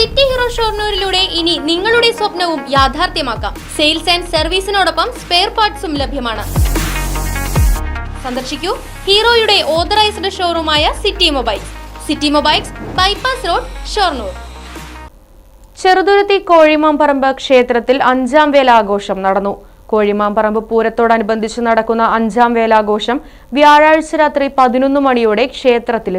City hero ഷോർണൂരിലൂടെ ഇനി നിങ്ങളുടെ സ്വപ്നവും യാഥാർത്ഥ്യമാക്കാം. സെയിൽസ് ആൻഡ് സർവീസിനോടൊപ്പം സ്പെയർ പാർട്സും ലഭ്യമാണ്. സന്ദർശിക്കൂ ഹീറോയുടെ authorised ഷോറൂമായ city mobiles. City mobiles bypass road Shoranur. Cheruthuruthy Kozhimamparamba ക്ഷേത്രത്തിൽ അഞ്ചാം വേലാഘോഷം നടന്നു. കോഴിമാമ്പറമ്പ് പൂരത്തോടനുബന്ധിച്ച് നടക്കുന്ന അഞ്ചാം വേലാഘോഷം വ്യാഴാഴ്ച രാത്രി പതിനൊന്ന് മണിയോടെ ക്ഷേത്രത്തിൽ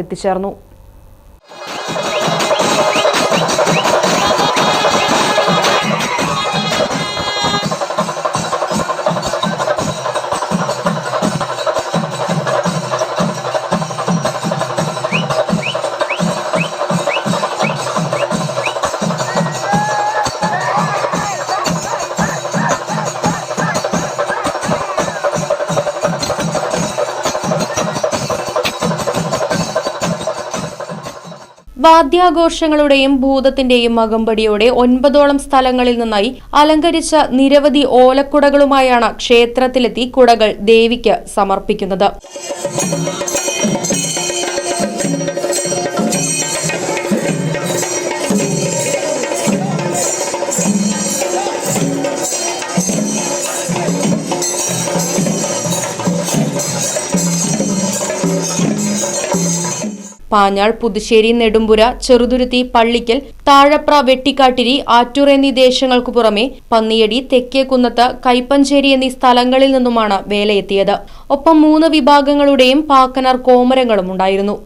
വാദ്യാഘോഷങ്ങളുടെയും ഭൂതത്തിന്റെയും അകമ്പടിയോടെ ഒൻപതോളം സ്ഥലങ്ങളിൽ നിന്നായി അലങ്കരിച്ച നിരവധി ഓലക്കുടകളുമായാണ് ക്ഷേത്രത്തിലെത്തി കുടകൾ ദേവിക്ക് സമർപ്പിക്കുന്നത്. പാഞ്ഞാൾ പുതുശ്ശേരി നെടുമ്പുര ചെറുതുരുത്തി പള്ളിക്കൽ താഴപ്ര വെട്ടിക്കാട്ടിരി ആറ്റൂർ എന്നീ ദേശങ്ങൾക്കു പുറമെ പന്നിയടി തെക്കേക്കുന്നത്ത് കൈപ്പഞ്ചേരി എന്നീ സ്ഥലങ്ങളിൽ നിന്നുമാണ് വേലയെത്തിയത്. ഒപ്പം മൂന്ന് വിഭാഗങ്ങളുടെയും പാക്കനാർ കോമരങ്ങളും ഉണ്ടായിരുന്നു.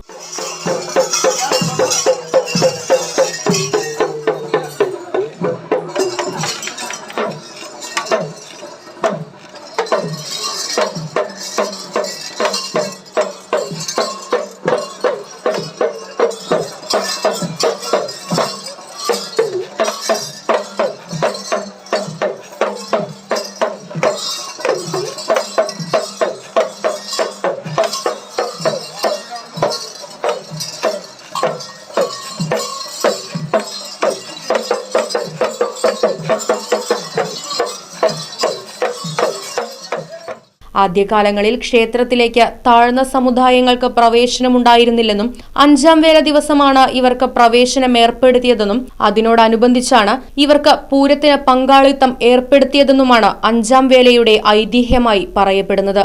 ആദ്യകാലങ്ങളിൽ ക്ഷേത്രത്തിലേക്ക് താഴ്ന്ന സമുദായങ്ങൾക്ക് പ്രവേശനമുണ്ടായിരുന്നില്ലെന്നും അഞ്ചാം വേല ദിവസമാണ് ഇവർക്ക് പ്രവേശനം ഏർപ്പെടുത്തിയതെന്നും അതിനോടനുബന്ധിച്ചാണ് ഇവർക്ക് പൂരത്തിന് പങ്കാളിത്തം ഏർപ്പെടുത്തിയതെന്നുമാണ് അഞ്ചാം വേലയുടെ ഐതിഹ്യമായി പറയപ്പെടുന്നത്.